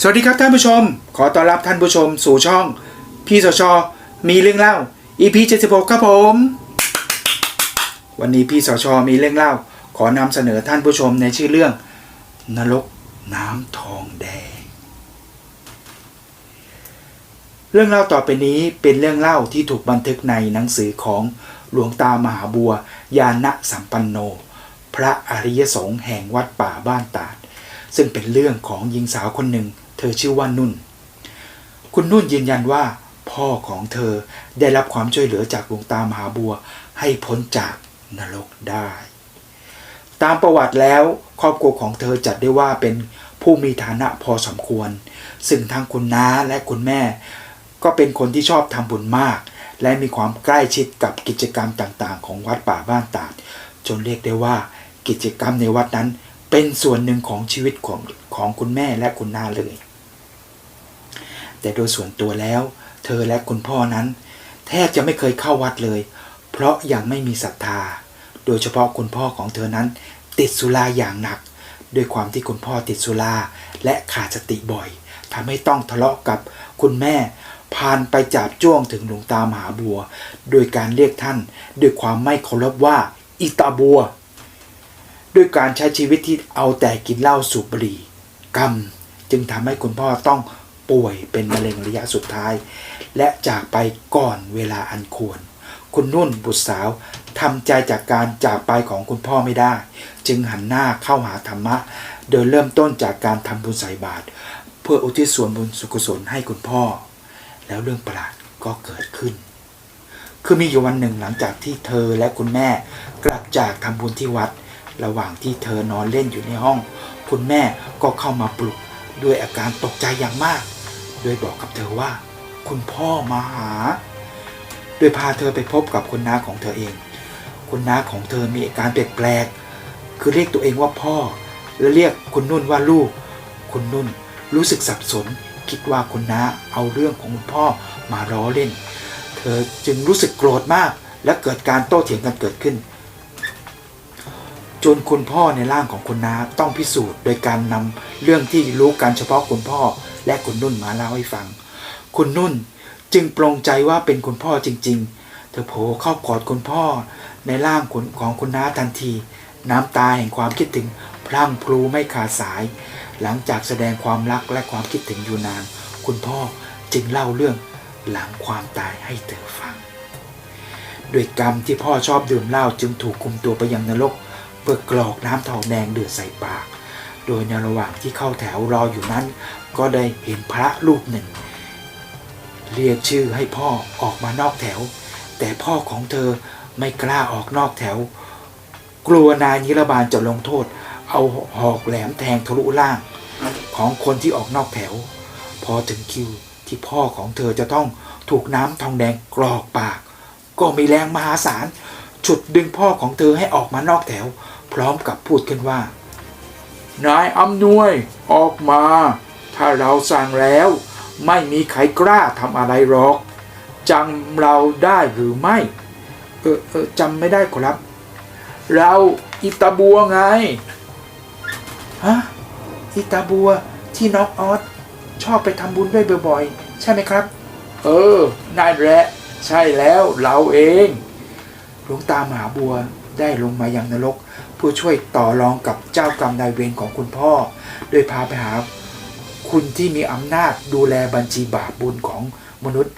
สวัสดีครับท่านผู้ชม ขอต้อนรับท่านผู้ชมสู่ช่อง พี่สช มีเรื่องเล่า EP 76ครับผม วันนี้พี่สช มีเรื่องเล่า ขอนำเสนอท่านผู้ชมในชื่อเรื่อง นรกน้ำทองแดง เรื่องเล่าต่อไปนี้เป็นเรื่องเล่าที่ถูกบันทึกในหนังสือของหลวงตามหาบัวยานะสัมปันโน พระอริยสงฆ์แห่งวัดป่าบ้านตาด ซึ่งเป็นเรื่องของหญิงสาวคนหนึ่ง เธอชื่อว่านุ่น คุณนุ่นยืนยันว่า พ่อของเธอได้รับความช่วยเหลือจากหลวงตามหาบัว ให้พ้นจากนรกได้ ตามประวัติแล้วครอบครัวของเธอจัดได้ว่าเป็นผู้มีฐานะพอสมควร ซึ่งทั้งคุณน้าและคุณแม่ ก็เป็นคนที่ชอบทำบุญมาก และมีความใกล้ชิดกับกิจกรรมต่างๆ ของวัดป่าบ้านตาดจนเรียกได้ว่ากิจกรรมในวัดนั้น เป็นส่วนหนึ่งของชีวิตของของคุณแม่และคุณนาเลย แต่โดยส่วนตัวแล้ว เธอและคุณพ่อนั้น แทบจะไม่เคยเข้าวัดเลย เพราะยังไม่มีศรัทธา โดยเฉพาะคุณพ่อของเธอนั้น ติดสุราอย่างหนัก ด้วยความที่คุณพ่อติดสุราและขาดสติบ่อยทำให้ต้องทะเลาะกับคุณแม่พานไปจับจ้วงถึงหลวงตามหาบัว โดยการเรียกท่าน ด้วยความไม่เคารพว่า อิตาบัว ด้วยการใช้ชีวิตที่เอาแต่กินเหล้าสูบบุหรี่กรรม จึงทำให้คุณพ่อต้องป่วยเป็นมะเร็งระยะสุดท้าย และจากไปก่อนเวลาอันควร คุณนุ่นบุตรสาวทำใจจากการจากไปของคุณพ่อไม่ได้ จึงหันหน้าเข้าหาธรรมะ โดยเริ่มต้นจากการทำบุญใส่บาตรเพื่ออุทิศส่วนบุญสุกุศลให้คุณพ่อ แล้วเรื่องประหลาดก็เกิดขึ้น คือมีอยู่วันหนึ่งหลังจากที่เธอและคุณแม่กลับจากทำบุญที่วัด ระหว่างที่เธอนอนเล่นอยู่ในห้อง คุณแม่ก็เข้ามาปลุกด้วยอาการตกใจอย่างมาก โดยบอกกับเธอว่า คุณพ่อมาหา โดยพาเธอไปพบกับคุณน้าของเธอเอง คุณน้าของเธอมีอาการแปลกๆ คือเรียกตัวเองว่าพ่อ และเรียกคุณนุ่นว่าลูก คุณนุ่นรู้สึกสับสน คิดว่าคุณน้าเอาเรื่องของคุณพ่อมาล้อเล่น เธอจึงรู้สึกโกรธมาก และเกิดการโต้เถียงกันเกิดขึ้น จนคุณพ่อในร่างของคุณน้าต้องพิสูจน์ โดยการนำเรื่องที่รู้กันเฉพาะคุณพ่อ และคุณนุ่นมาเล่าให้ฟัง คุณนุ่นจึงปรงใจว่าเป็นคุณพ่อจริง ๆ เธอโผล่เข้ากอดคุณพ่อ ในร่างของคุณน้าทันที น้ำตาแห่งความคิดถึงพรั่งพลูไม่ขาดสาย หลังจากแสดงความรักและความคิดถึงอยู่นาน คุณพ่อจึงเล่าเรื่องหลังความตายให้เธอฟัง ด้วยกรรมที่พ่อชอบดื่มเหล้าจึงถูกคุมตัวไปยังนรก เพื่อกรอกน้ำทองแดงเดือดใส่ปาก โดยในระหว่างที่เข้าแถวรออยู่นั้น ก็ได้เห็นพระรูปหนึ่ง เรียกชื่อให้พ่อออกมานอกแถว แต่พ่อของเธอไม่กล้าออกนอกแถว กลัวนายนิรบาลจะลงโทษ เอาหอกแหลมแทงทะลุล่าง ของคนที่ออกนอกแถว พอถึงคิวที่พ่อของเธอจะต้องถูกน้ำทองแดงกรอกปาก ก็มีแรงมหาศาลฉุดดึงพ่อของเธอให้ออกมานอกแถว ร้อมกับพูดขึ้นว่า นายอำนวยออกมา ถ้าเราสั่งแล้ว ไม่มีใครกล้าทำอะไรหรอกจำเราได้หรือไม่ เออเออจำไม่ได้ครับ เราอิตาบัวไงฮะอิตาบัวที่น้องออสชอบไปทำบุญด้วยบ่อยๆ ใช่ไหมครับ เออนั่นแหละใช่แล้วเราเอง หลวงตามหาบัวได้ลงมายังนรก เพื่อช่วยต่อรองกับเจ้ากรรมนายเวรของคุณพ่อ โดยพาไปหาคุณที่มีอำนาจดูแลบัญชีบาปบุญของมนุษย์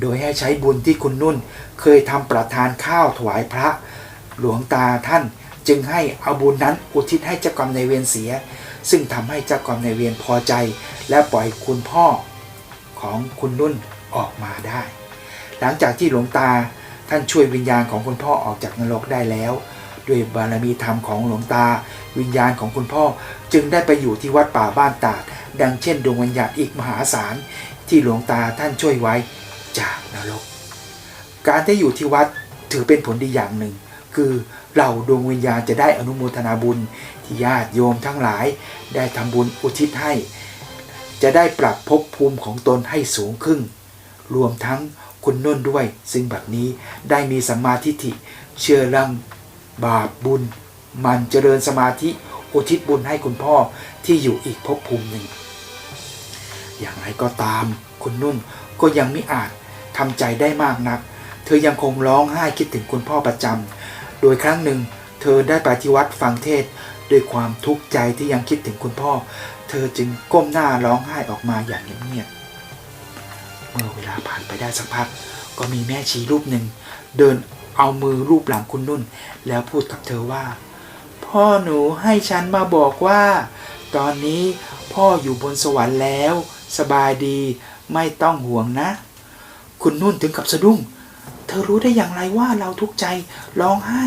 โดยให้ใช้บุญที่คุณนุ่นเคยทำประทานข้าวถวายพระ หลวงตาท่านจึงให้เอาบุญนั้นอุทิศให้เจ้ากรรมนายเวรเสีย ซึ่งทำให้เจ้ากรรมนายเวรพอใจ และปล่อยคุณพ่อของคุณนุ่นออกมาได้ หลังจากที่หลวงตาท่านช่วยวิญญาณของคุณพ่อออกจากนรกได้แล้ว ด้วยบารมีธรรมของหลวงตา วิญญาณของคุณพ่อจึงได้ไปอยู่ที่วัดป่าบ้านตาด ดังเช่นดวงวิญญาณอีกมหาศาลที่หลวงตาท่านช่วยไว้จากนรก การได้อยู่ที่วัดถือเป็นผลดีอย่างหนึ่ง คือเราดวงวิญญาณจะได้อนุโมทนาบุญที่ญาติโยมทั้งหลาย ได้ทำบุญอุทิศให้ จะได้ปรับภพภูมิของตนให้สูงขึ้น รวมทั้งคุณนุ่นด้วย ซึ่งแบบนี้ได้มีสัมมาทิฏฐิเชื่อเรื่อง บาปบุญ มันเจริญสมาธิอุทิศบุญให้คุณพ่อที่อยู่อีกภพภูมิหนึ่ง อย่างไรก็ตามคุณนุ่นก็ยังไม่อาจทำใจได้มากนัก เธอยังคงร้องไห้คิดถึงคุณพ่อประจำโดยครั้งหนึ่ง เธอได้ไปที่วัดฟังเทศด้วยความทุกข์ใจที่ยังคิดถึงคุณพ่อ เธอจึงก้มหน้าร้องไห้ออกมาอย่างเงียบเมื่อเวลาผ่านไปได้สักพัก ก็มีแม่ชีรูปหนึ่ง เดิน เอามือรูปหลังคุณนุ่น แล้วพูดกับเธอว่า พ่อหนูให้ฉันมาบอกว่า ตอนนี้พ่ออยู่บนสวรรค์แล้ว สบายดีไม่ต้องห่วงนะ คุณนุ่นถึงกับสะดุ้ง เธอรู้ได้อย่างไรว่าเราทุกข์ใจร้องไห้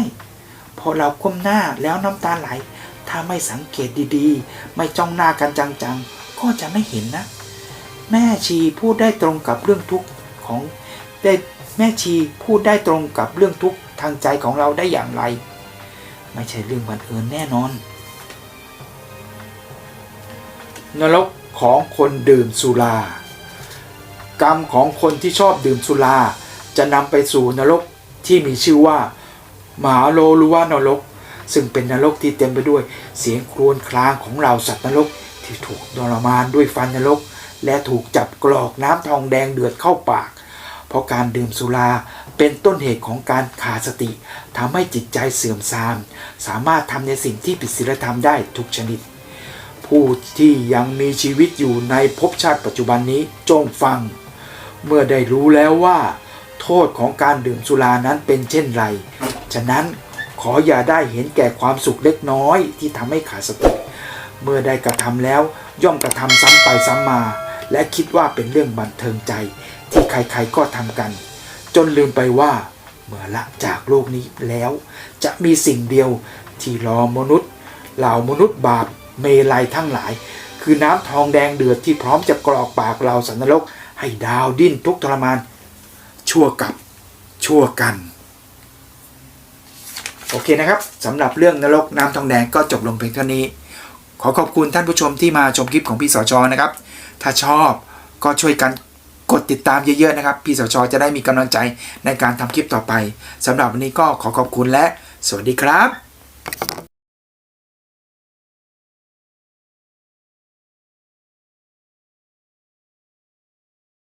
พอเราก้มหน้าแล้วน้ำตาไหล ถ้าไม่สังเกตดีๆ ไม่จ้องหน้ากันจังๆ ก็จะไม่เห็นนะ แม่ชีพูดได้ตรงกับเรื่องทุกข์ของได้ แม่ชีพูดได้ตรงกับเรื่องทุกข์ทางใจของเราได้อย่างไร ไม่ใช่เรื่องบังเอิญแน่นอน นรกของคนดื่มสุรากรรมของคนที่ชอบดื่มสุรา จะนำไปสู่นรกที่มีชื่อว่า มหาโลลุวานรก ซึ่งเป็นนรกที่เต็มไปด้วย เสียงครวญครางของเหล่าสัตว์นรกที่ถูกทรมานด้วยฟันนรก และถูกจับกรอกน้ำทองแดงเดือดเข้าปาก เพราะการดื่มสุราเป็นต้นเหตุของการขาดสติทำให้จิตใจเสื่อมทราม สามารถทำในสิ่งที่ผิดศีลธรรมได้ทุกชนิด ผู้ที่ยังมีชีวิตอยู่ในภพชาติปัจจุบันนี้จงฟัง เมื่อได้รู้แล้วว่า โทษของการดื่มสุรานั้นเป็นเช่นไร ฉะนั้นขออย่าได้เห็นแก่ความสุขเล็กน้อยที่ทำให้ขาดสติ เมื่อได้กระทำแล้วย่อมกระทำซ้ำไปซ้ำมา และคิดว่าเป็นเรื่องบันเทิงใจ ที่ใครๆก็ทำกัน จนลืมไปว่า เมื่อละจากโลกนี้แล้ว จะมีสิ่งเดียวที่รอมนุษย์ เหล่ามนุษย์บาปเมลัยทั้งหลาย คือน้ำทองแดงเดือดที่พร้อมจะกรอกปากเราสันนรก ให้ดาวดิ้นทุกทรมาน ชั่วกับชั่วกัน โอเคนะครับสำหรับเรื่องนรกน้ำทองแดงก็จบลงเพียงเท่านี้ ขอขอบคุณท่านผู้ชมที่มาชมคลิปของพี่สอจนะครับ ถ้าชอบก็ช่วยกันกดติดตามเยอะๆนะครับ พี่สชจะได้มีกำลังใจในการทำคลิปต่อไปสำหรับวันนี้ก็ขอขอบคุณและสวัสดีครับ